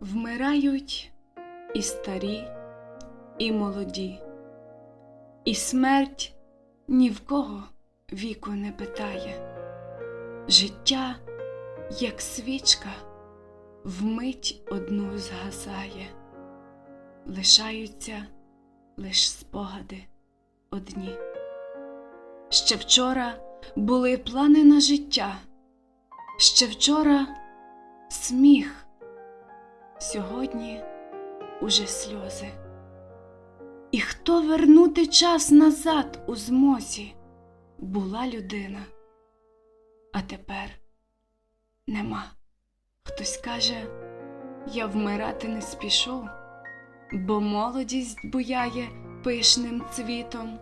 Вмирають і старі, і молоді, і смерть ні в кого віку не питає. Життя, як свічка, вмить одну згасає, лишаються лиш спогади одні. Ще вчора були плани на життя, ще вчора сміх, сьогодні уже сльози. І хто вернути час назад у змозі була людина, а тепер нема. Хтось каже, я вмирати не спішу, бо молодість буяє пишним цвітом.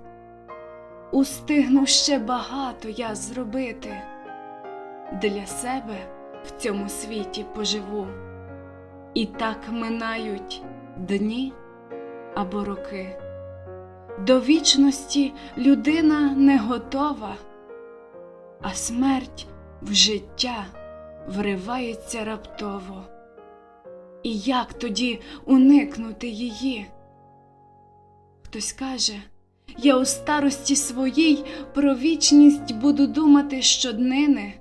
Устигну ще багато я зробити, для себе в цьому світі поживу, і так минають дні або роки. До вічності людина не готова, а смерть в життя вривається раптово. І як тоді уникнути її? Хтось каже, я у старості своїй про вічність буду думати щоднини,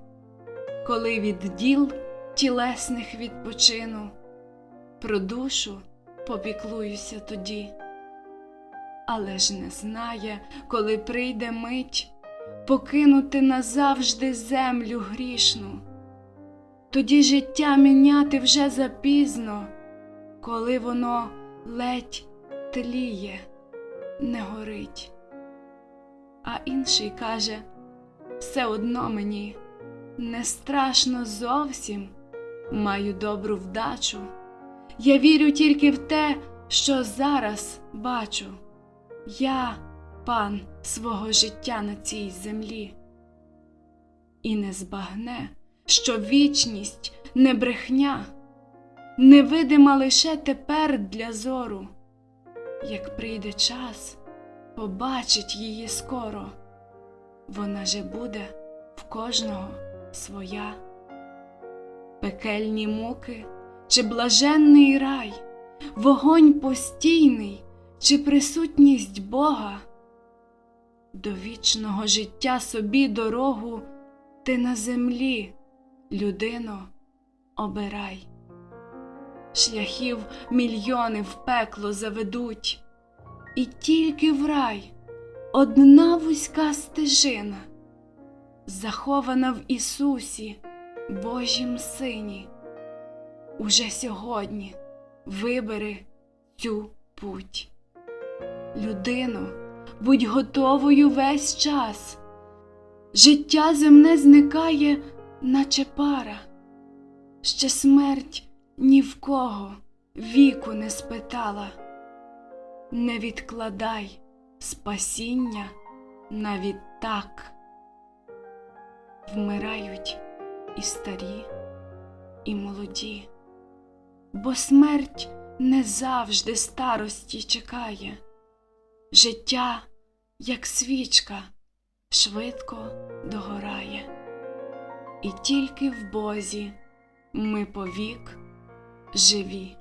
коли від діл тілесних відпочину, про душу попіклуюся тоді. Але ж не знає, коли прийде мить покинути назавжди землю грішну. Тоді життя міняти вже запізно, коли воно ледь тліє, не горить. А інший каже, все одно мені не страшно зовсім, маю добру вдачу. Я вірю тільки в те, що зараз бачу. Я пан свого життя на цій землі. І не збагне, що вічність не брехня, невидима лише тепер для зору. Як прийде час, побачить її скоро, вона же буде в кожного своя. Пекельні муки чи блаженний рай, вогонь постійний чи присутність Бога. До вічного життя собі дорогу ти на землі, людино, обирай. Шляхів мільйони в пекло заведуть, і тільки в рай одна вузька стежина, захована в Ісусі, Божім Сині. Уже сьогодні вибери цю путь. Людино, будь готовою весь час. Життя земне зникає, наче пара, ще смерть ні в кого віку не спитала. Не відкладай спасіння навіть так. Вмирають і старі, і молоді, бо смерть не завжди старості чекає. Життя, як свічка, швидко догорає, і тільки в Бозі ми повік живі.